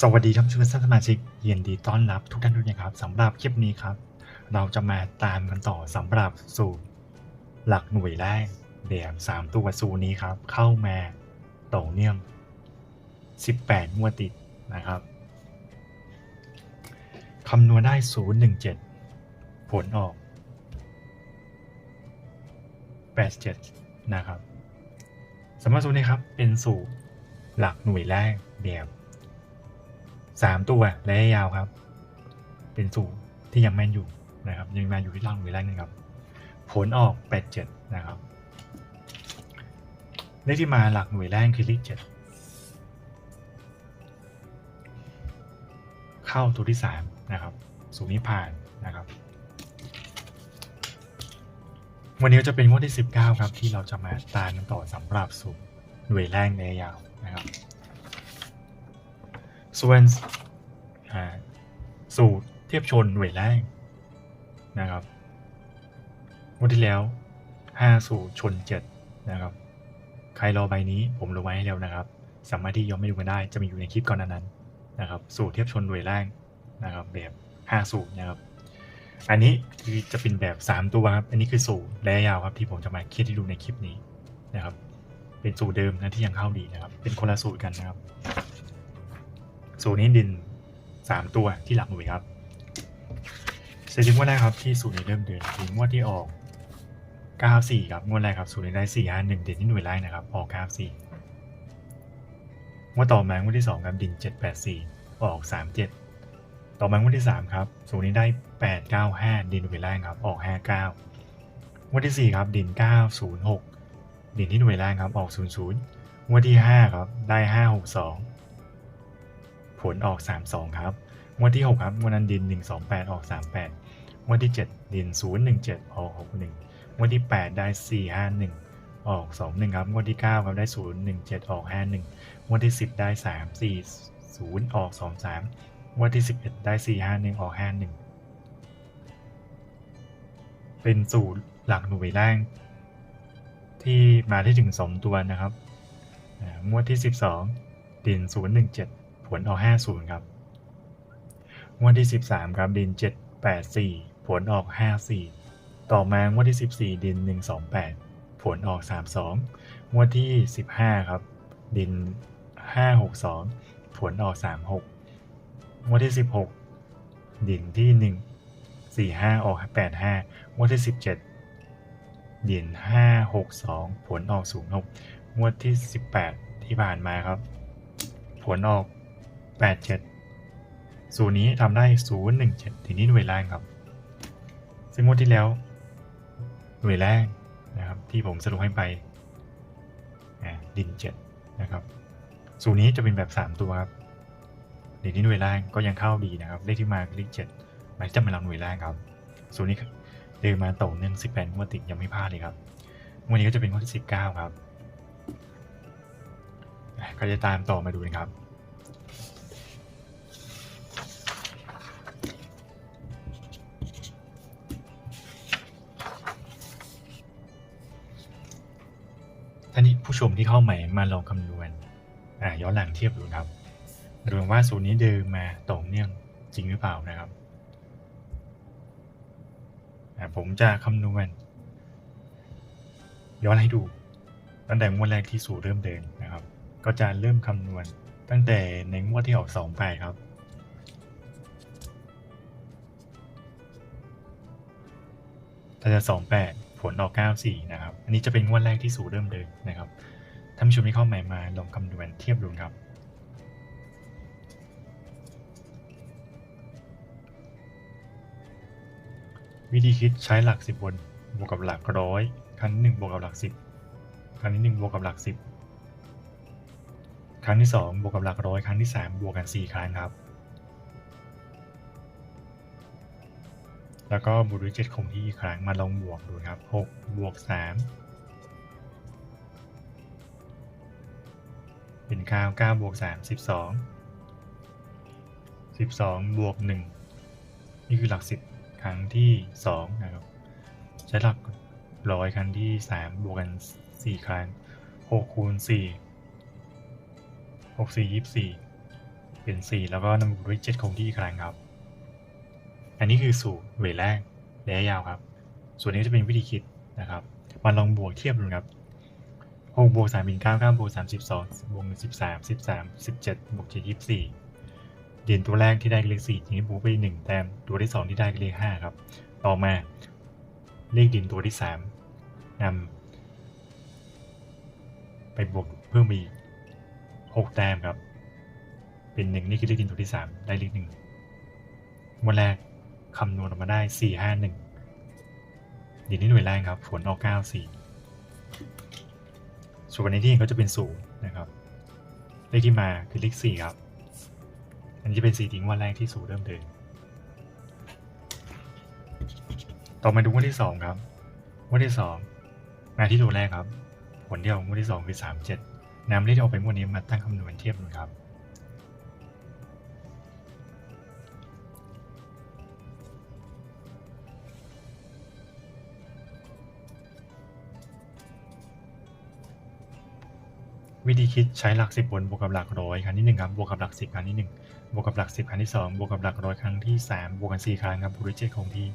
สวัสดีท่านผู้ชมสมาชิกยินดีต้อนรับทุกท่านด้วยนะครับสำหรับคลิปนี้ครับ เราจะมาตามกันต่อสำหรับสูตรหลักหน่วยแรกแบบสามตัวสูตรนี้ครับ เข้ามาต่อเนื่อง 18งวดติดนะครับคำนวณได้ 017 ผลออก 87 นะครับสำหรับสูตรนี้ครับเป็นสูตรหลักหน่วยแรกแบบ สามตัวและยาวครับ เป็นสูตรที่ยังแม่นอยู่นะครับ ยังมาอยู่ที่ล่างหน่วยแรกนึงครับ ผลออก87นะครับเลขที่มาหลักหน่วยแรกคือเลข7เข้าตัวที่3นะครับ สูตรนี้ผ่านนะครับวันนี้จะเป็นงวดที่ 19 ครับ ที่เราจะมาตามกันต่อสำหรับสูตรหน่วยแรกในยาวนะครับ ส่วนสูตรเทียบชนหน่วยแรกนะครับวันที่แล้ว 5 สูตรชน 7 นะครับ ใครรอใบนี้ผมลงไว้ให้แล้วนะครับ สามารถที่ย้อนไปดูกันได้จะมีอยู่ในคลิปก่อนนั้นนะครับ สูตรเทียบชนหน่วยแรกนะครับแบบ 5 สูตรนะครับ อันนี้คือจะเป็นแบบ 3 ตัวครับ อันนี้คือสูตรระยะยาวครับที่ผมจะมาคลียร์ที่ดูในคลิปนี้นะครับ เป็นสูตรเดิมนะที่ยังเข้าดีนะครับ เป็นคนละสูตรกันนะครับ ศูนย์นี้ดินสามตัวที่หลังหน่วยครับเซติมงวดแรกครับที่ศูนย์นี้เริ่มเดือนทีงวดที่ออกเก้าสี่ครับงวดแรกครับศูนย์นี้ได้สี่ห้าหนึ่งดินที่หน่วยแรกนะครับออกเก้าสี่งวดต่อมางวดที่สองครับดินเจ็ดแปดสี่ออกสามเจ็ดต่อมางวดที่สามครับศูนย์นี้ได้แปดเก้าห้าดินหน่วยแรกครับออกห้าเก้างวดที่สี่ครับดินเก้าศูนย์หกดินที่หน่วยแรกครับออกศูนย์ศูนย์งวดที่ห้าครับได้ห้าหกสอง ผลออก 32 ครับ งวดที่ 6 ครับ งวดนั้นดิน 128 ออก 38 งวดที่ 7 ดิน 017 ออก 61 งวดที่ 8 ได้ 451 ออก 21 ครับ งวดที่ 9 ครับ ได้ 017 ออก 51 งวดที่ 10 ได้ 340 ออก 23 งวดที่ 11 ได้ 451 ออก 51 เป็นสูตรหลักหน่วยแรกที่มาได้ถึง 2 ตัวนะครับ งวดที่ 12 ดิน 017 ผลออก 50 ครับ งวดที่ 13 ครับดิน 784 ผลออก 54 ต่อมางวดที่ 14 ดิน 128 ผลออก 32 งวดที่ 15 ครับ ดิน 562 ผลออก 36 งวดที่ 16 ดินที่ 1 45 ออก 85 งวดที่ 17 ดิน 562 ผลออก 06 งวดที่ 18 ที่ผ่านมาครับ ผลออก 87สูตรนี้ทำได้ 017 ทีนี้หน่วยแรกครับ ซึ่งงวดที่แล้ว หน่วยแรกนะครับ ที่ผมสรุปให้ไปดิน 7 นะครับ สูตรนี้จะเป็นแบบ 3 ตัวครับเดี๋ยวนี้หน่วยแรกก็ยังเข้าดีนะครับ เลขที่มาเลข7หมายจะเป็นเราหน่วยแรกครับ สูตรนี้เดินมาต่อเนื่อง18งวดติดยังไม่พลาดเลยครับวันนี้ก็จะเป็นงวดที่ 19 ครับก็จะตามต่อมาดูนะครับ ผู้ชมที่เข้าใหม่มาลองคำนวณย้อนหลังเทียบดูครับดูว่าสูตรนี้เดินมาต่อเนื่องจริงหรือเปล่านะครับผมจะคำนวณย้อนให้ดู ตั้งแต่งวดแรกที่สูตรเริ่มเดินนะครับ ก็จะเริ่มคำนวณตั้งแต่ในงวดที่ออก2ไปครับถ้าจะ28 ผลออก94นะครับ อันนี้จะเป็นงวดแรกที่สูเริ่มเดินนะครับ ท่านผู้ชมที่เข้าใหม่มาลองคำนวณเทียบดูครับ วิธีคิดใช้หลัก 10บนบวกกับหลักร้อยครั้งที่หนึ่งบวกกับหลัก 10 ครั้งที่หนึ่งบวกกับหลัก 10 ครั้งที่ 2 บวกกับหลักร้อยครั้งที่ 3 บวกกัน 4 ครั้งครับ แล้วก็บวกด้วย7คงที่อีกครั้งมาลองบวกดูครับ6บวก3เป็น9 9บวก3 12 12บวก1นี่คือหลัก10ครั้งที่2นะครับใช้หลักร้อยครั้งที่ 3 บวกกัน 4 ครั้ง6คูณ4 6 4 24 เป็นสี่แล้วก็นำบวกด้วยเจ็ดคงที่อีกครั้งครับ อันนี้คือสูตรเวทแรกระยะยาวครับ ส่วนนี้จะเป็นวิธีคิดนะครับมาลองบวกเทียบดูครับหกบวกสามเป็นเก้าเก้าบวกสามสิบสองบวกสิบสามสิบสามสิบเจ็ดบวกเจ็ดยี่สิบสี่เด่นตัวแรกที่ได้เลขสี่ทีนี้บวกไปหนึ่งแต้มตัวที่สองที่ได้เลขห้าครับ ต่อมาเลขดินตัวที่สามนำไปบวกเพิ่มอีกหกแต้มครับ เป็นหนึ่งนี่คือเลขดินตัวที่สามได้เลขหนึ่งวันแรก คำนวณออกมาได้สี่ห้าหนึ่งดินที่หน่วยแรกครับ ผลออกเก้าสี่วนวันที่งก็จะเป็นศูนย์นะครับ เลขที่มาคือเลขสี่ครับ อันนี้จะเป็นสี่ทิ้งวันแรกที่ศูนย์เริ่มเดิน ต่อมาดูงวดที่สองครับงวดที่สองมาที่ตัวแรกครับ ผลที่อองวดที่สองคือสามเจ็ดนำเลขที่ออกไปวดนี้มาตั้งคำนวณเทียบดูครับ วิธีคิดใช้หลักสิบบนบวกกับหลักร้อยครั้งที่หนึ่งครับบวกกับหลักสิบครั้งที่หนึ่งบวกกับหลักสิบครั้งที่สองบวกกับหลักร้อยครั้งที่สามบวกกันสี่ครั้งครับบวกด้วยเจ็ดคงที่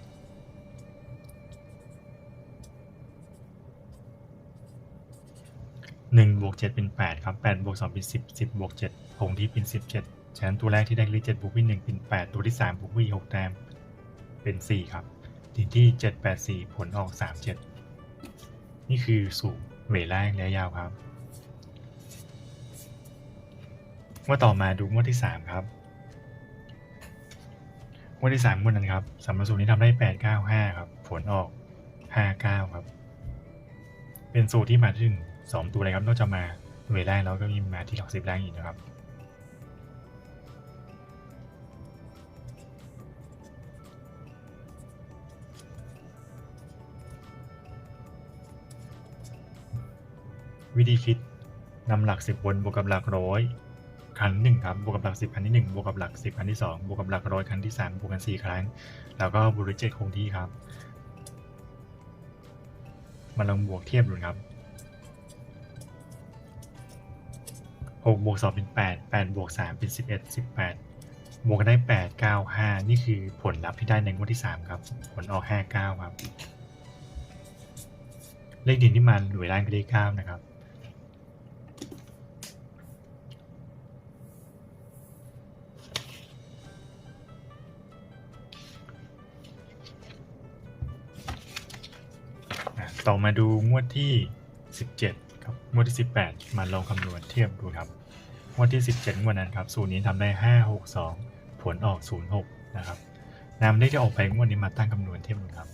หนึ่งบวกเจ็ดเป็นแปดครับแปดบวกสองเป็นสิบสิบบวกเจ็ดคงที่เป็นสิบเจ็ดฉะนั้นตัวแรกที่ได้เลขเจ็ดบวกวิหนึ่งเป็นแปดตัวที่สามบวกวิหกแต้มเป็นสี่ครับทีที่เจ็ดแปดสี่ผลออกสามเจ็ดนี่คือสูตรเวทแรกระยะยาวครับ งวดต่อมาดูงวดที่สามครับงวดที่สามงวดนั้นครับสำหรับสูตรนี้ทำได้แปดเก้าห้าครับผลออกห้าเก้าครับ เป็นสูตรที่มาถึงสองตัวเลยครับนอกจากมาหน่วยแรกแล้วก็มีมาที่หลักสิบแรกอีกนะครับวิธีคิดนำหลักสิบบนบวกกับหลักร้อย ครั้งที่หนึ่งครับบวกกับหลักสิบครั้งที่หนึ่งบวกกับหลักสิบครั้งที่สองบวกกับหลักร้อยครั้งที่สามบวกกันสี่ครั้ง แล้วก็บวกด้วยเจ็ดคงที่ครับ มาลองบวกเทียบดูครับหกบวกสองเป็นแปดแปดบวกสามเป็นสิบเอ็ดสิบแปดบวกกันได้แปดเก้าห้านี่คือผลลัพธ์ที่ได้ในงวดที่สามครับ ผลออกห้าเก้าครับ เลขเด่นที่มาหน่วยล่างคือเลขเก้านะครับ ต่อมาดูงวดที่ 17ครับงวดที่ 18 มาลองคำนวณเทียบดูครับงวดที่ 17งวดนั้นครับสูตรนี้ทำได้ 5 6 2 ผลออก 0 6 นะครับนำเลขที่ออกไปงวดนี้มาตั้งคำนวณเทียบดูครับ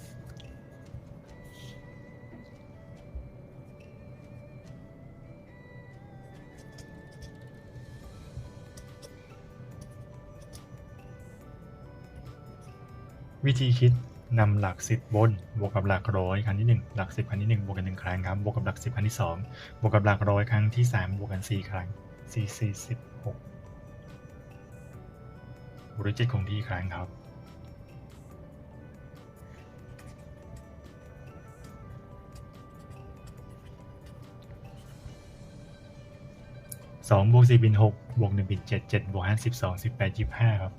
วิธีคิด นำหลักสิบบนบวกกับหลักร้อยครั้งที่หนึ่งหลักสิบครั้งที่หนึ่งบวกกันหนึ่งครั้งครับบวกกับหลักสิบครั้งที่สองบวกกับหลักร้อยครั้งที่สามบวกกันสี่ครั้งสี่สี่สิบหกบวกด้วยเจ็ดคงที่ครั้งครับสองบวกสี่เป็นหกบวกหนึ่งเป็นเจ็ดเจ็ดบวกห้าสิบสองสิบแปดยี่สิบห้าครับ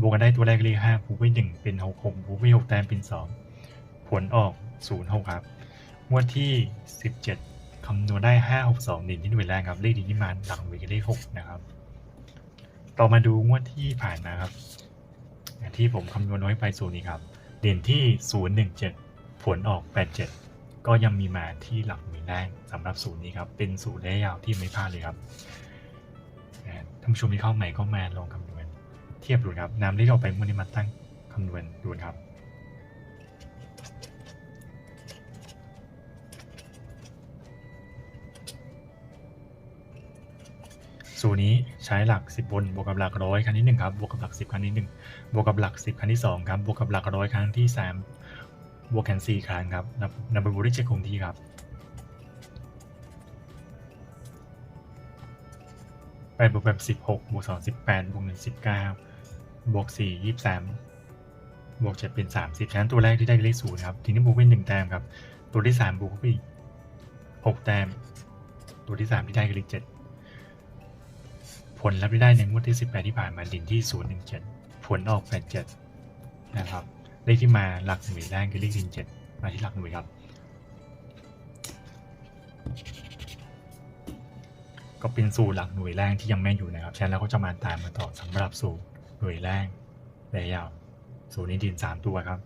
บวกกันได้ตัวแรกเลขห้าบวกไปหนึ่งเป็นหกหกบวกไปหกแต้มเป็นสองผลออกศูนย์หกครับงวดที่สิบเจ็ดคำนวณได้ห้าหกสองเด่นที่หน่วยแรกครับเลขดีที่มาหลังหน่วยเลขหกนะครับ ต่อมาดูงวดที่ผ่านมาครับที่ผมคำนวณไว้ไปสูตรนี้ครับ เด่นที่ศูนย์หนึ่งเจ็ดผลออกแปดเจ็ดก็ยังมีมาที่หลักหน่วยแรกสำหรับสูตรนี้ครับเป็นสูตรระยะยาวที่ไม่พลาดเลยครับท่านผู้ชมที่เข้าใหม่ก็มาลองคำนวณ เทียบดูครับน้ำเลขออกไปเมื่อนี้มาตั้งคำนวณดูนะครับสูตรนี้ใช้หลัก 10บนบวกกับหลักร้อยครั้งที่1ครับบวกกับหลัก 10 ครั้งที่1บวกกับหลัก 10 ครั้งที่2ครับบวกกับหลักร้อยครั้งที่ 3 บวกกัน4ครั้งครับนำนำไปบวกด้วยเจ็ดคงที่ครับ แปดบวกแบบสิบหกบวกสองสิบแปดบวกหนึ่งสิบเก้าบวกสี่ยี่สิบสามบวกเจ็ดเป็นสามสิบฉะนั้นตัวแรกที่ได้เลขศูนย์ครับ ทีนี้บวกเป็นหนึ่งแต้มครับ ตัวที่สามบวกไปอีกหกแต้ม ตัวที่สามที่ได้คือเลขเจ็ดผลลัพธ์ที่ได้ในงวดที่18ที่ผ่านมาดินที่017ผลออก87นะครับ เลขที่มาหลักหน่วยแรกคือเลขดิน7มาที่หลักหน่วยครับ ก็เป็นสูตรหลักหน่วยแรงที่ยังแม่นอยู่นะครับฉะนั้นเราก็จะมาตามมาต่อสำหรับสูตรหน่วยแรงระยะยาวสูตรนี้ดิน 3 ตัวครับ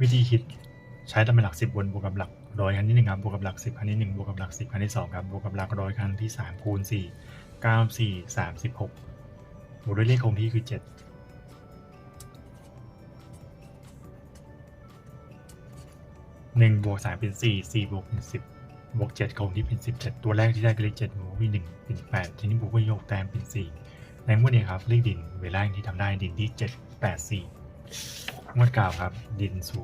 วิธีคิดใช้ตำแหน่งหลักสิบบนบวกกับหลักร้อยครั้งที่หนึ่งครับบวกกับหลักสิบครั้งที่หนึ่งบวกกับหลักสิบครั้งที่สองครับบวกกับหลักร้อยครั้งที่สามคูณสี่เก้าสี่สามสิบหกบวกด้วยเลขคงที่คือเจ็ดหนึ่งบวกสามเป็นสี่สี่บวกเป็นสิบบวกเจ็ดคงที่เป็นสิบเจ็ดตัวแรกที่ได้คือเลขเจ็ดบวกวิหนึ่งเป็นแปดทีนี้บวกด้วยโยกแต้มเป็นสี่ในงวดนี้ครับเลขดินเวลาที่ทำได้ดินที่เจ็ดแปดสี่ งวดเก่าครับ ดินสู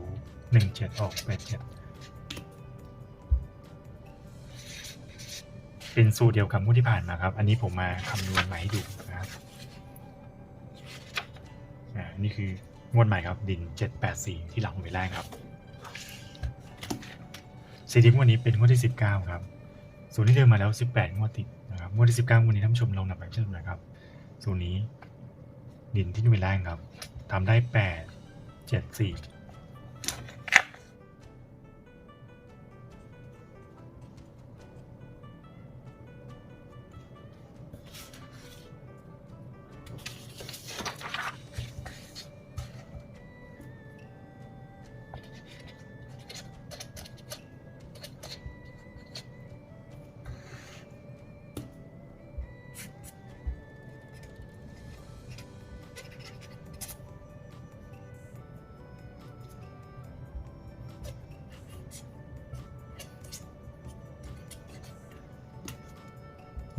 หนึ่งเจ็ดออกแปดเจ็ดเป็นสูตรเดียวกับงวดที่ผ่านมาครับ อันนี้ผมมาคำนวณใหม่ให้ดูนะครับอ่านี่คืองวดใหม่ครับ ดินเจ็ดแปดสี่ที่หลังหวยแรกครับสีทิปงวดนี้เป็นงวดที่สิบเก้าครับสูตรที่เดินมาแล้วสิบแปดงวดติดนะครับงวดที่สิบเก้างวดนี้ท่านผู้ชมลองนำไปพิจารณาครับสูตรนี้ดินที่หน่วยแรกครับทำได้แปด เจ็ดสี่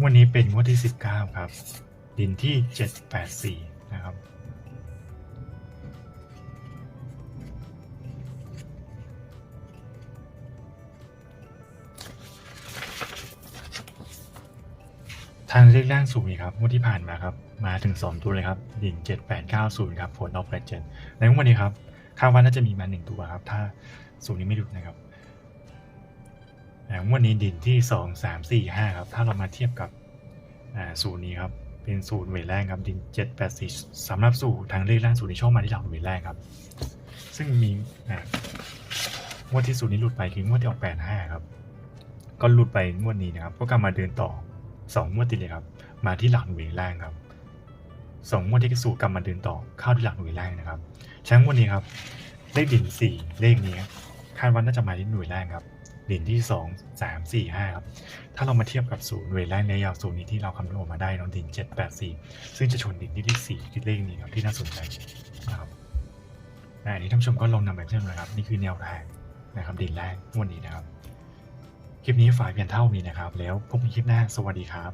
วันนี้เป็นงวดที่สิบเก้าครับ ดินที่เจ็ดแปดสี่นะครับ ทางเลขล่างสูงครับงวดที่ผ่านมาครับ มาถึง 2 ตัวเลยครับ ดิน 7890 ครับผลออก87ในงวดนี้ครับคาดว่าน่าจะมีมา 1 ตัวครับ ถ้าสูงนี้ไม่หลุดนะครับ งวดนี้ดินที่2 3 4 5ครับ ถ้าเรามาเทียบกับอ่าสูตรนี้ครับ เป็นสูตรเวทแรกครับดิน784สำหรับสูตรทางเลขล่างสูตรนี้ชอบมาที่หลักเวทแรกครับ ซึ่งมีอ่างวดที่สูตรนี้หลุดไปคืองวดที่ออก85ครับ ก็หลุดไปงวดนี้นะครับ ก็กลับมาเดินต่อสองงวดติดเลยครับ มาที่หลักหน่วยล่างครับสองงวดที่สูตรกลับมาเดินต่อเข้าที่หลักหน่วยล่างนะครับช้างวดนี้ครับเลขดินสี่เลขนี้คาดว่าน่าจะมาที่หน่วยล่างครับ ดินที่สองสามสี่ห้าครับ ถ้าเรามาเทียบกับศูนย์เวยล่าระยะยาวศูนย์นี้ที่เราคำนวณออกมาได้น้องดินเจ็ดแปดสี่ซึ่งจะชนดินที่เลขสี่ที่เลขนี้ครับที่น่าสนใจนะครับอันนี้ท่านผู้ชมก็ลองนำไปเพิ่มนะครับ นี่คือแนวทางนะครับดินแรกงวดนี้นะครับ คลิปนี้ฝ่ายเพียงเท่านี้นะครับ แล้วพบกันคลิปหน้าสวัสดีครับ